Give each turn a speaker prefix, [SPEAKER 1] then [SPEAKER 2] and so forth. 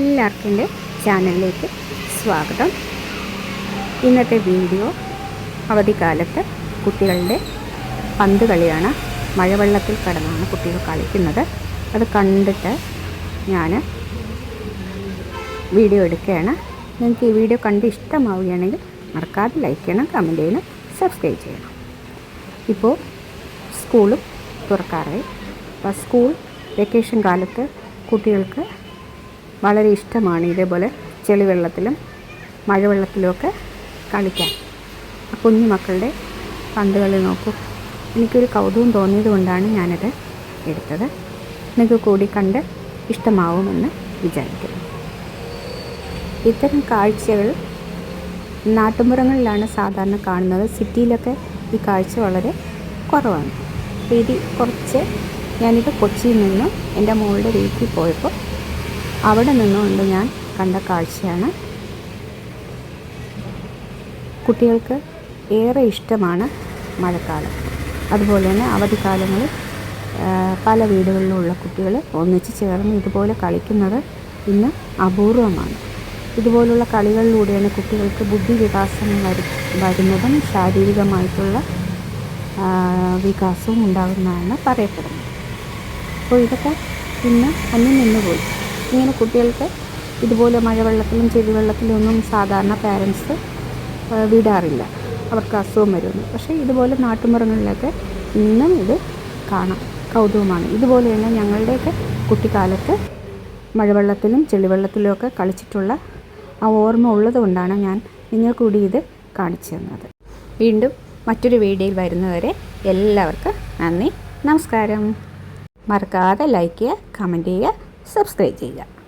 [SPEAKER 1] എല്ലാവർക്കും എന്റെ ചാനലിലേക്ക് സ്വാഗതം. ഇന്നത്തെ വീഡിയോ അവധിക്കാലത്ത് കുട്ടികളുടെ പന്ത് കളിയാണ്. മഴവെള്ളത്തിൽ കടന്നാണ് കുട്ടികൾ കളിക്കുന്നത്. അത് കണ്ടിട്ട് ഞാൻ വീഡിയോ എടുക്കുകയാണ്. നിങ്ങൾക്ക് ഈ വീഡിയോ കണ്ട് ഇഷ്ടമാവുകയാണെങ്കിൽ മറക്കാതെ ലൈക്ക് ചെയ്യണം കമന്റ് ചെയ്യണം സബ്സ്ക്രൈബ് ചെയ്യണം. ഇപ്പോൾ സ്കൂളും തുറക്കാറായി. അപ്പോൾ സ്കൂൾ വെക്കേഷൻ കാലത്ത് കുട്ടികൾക്ക് വളരെ ഇഷ്ടമാണ് ഇതേപോലെ ചെളിവെള്ളത്തിലും മഴവെള്ളത്തിലുമൊക്കെ കളിക്കാൻ. കുഞ്ഞു മക്കളുടെ പന്തുകളി നോക്കൂ. എനിക്കൊരു കൗതുകം തോന്നിയത് കൊണ്ടാണ് ഞാനത് എടുത്തത്. നിങ്ങൾക്ക് കൂടി കണ്ട് ഇഷ്ടമാവുമെന്ന് വിചാരിക്കുന്നു. ഇത്തരം കാഴ്ചകൾ നാട്ടുമ്പുറങ്ങളിലാണ് സാധാരണ കാണുന്നത്. സിറ്റിയിലൊക്കെ ഈ കാഴ്ച വളരെ കുറവാണ്. ഇത് കുറച്ച് ഞാനിത് കൊച്ചിയിൽ നിന്നും എന്റെ മോളുടെ വീട്ടിൽ പോയപ്പോൾ അവിടെ നിന്നുകൊണ്ട് ഞാൻ കണ്ട കാഴ്ചയാണ്. കുട്ടികൾക്ക് ഏറെ ഇഷ്ടമാണ് മഴക്കാലം. അതുപോലെ തന്നെ അവധിക്കാലങ്ങളിൽ പല വീടുകളിലുള്ള കുട്ടികൾ ഒന്നിച്ച് ചേർന്ന് ഇതുപോലെ കളിക്കുന്നത് ഇന്ന് അപൂർവമാണ്. ഇതുപോലുള്ള കളികളിലൂടെയാണ് കുട്ടികൾക്ക് ബുദ്ധി വികാസം വരു വരുന്നതും ശാരീരികമായിട്ടുള്ള വികാസവും ഉണ്ടാകുന്നതാണ് പറയപ്പെടുന്നത്. അപ്പോൾ ഇതൊക്കെ ഇന്ന് അന്യം നിന്നുപോയി. ഇങ്ങനെ കുട്ടികൾക്ക് ഇതുപോലെ മഴവെള്ളത്തിലും ചെളിവെള്ളത്തിലും ഒന്നും സാധാരണ പാരൻസ് വിടാറില്ല. അവർക്ക് അസുഖം വരുന്നു. പക്ഷേ ഇതുപോലെ നാട്ടുമ്പുറങ്ങളിലൊക്കെ ഇന്നും ഇത് കാണാം. കൗതുകമാണ്. ഇതുപോലെയാണ് ഞങ്ങളുടെയൊക്കെ കുട്ടിക്കാലത്ത് മഴവെള്ളത്തിലും ചെളിവെള്ളത്തിലുമൊക്കെ കളിച്ചിട്ടുള്ള ആ ഓർമ്മ ഉള്ളത് കൊണ്ടാണ് ഞാൻ നിങ്ങൾക്ക് കൂടി ഇത് കാണിച്ചു തന്നത്. വീണ്ടും മറ്റൊരു വീഡിയോയിൽ വരുന്നവരെ എല്ലാവർക്കും നന്ദി. നമസ്കാരം. മറക്കാതെ ലൈക്ക് ചെയ്യുക കമന്റ് ചെയ്യുക. സബ്സ്ക്രൈബ് ചെയ്യുക.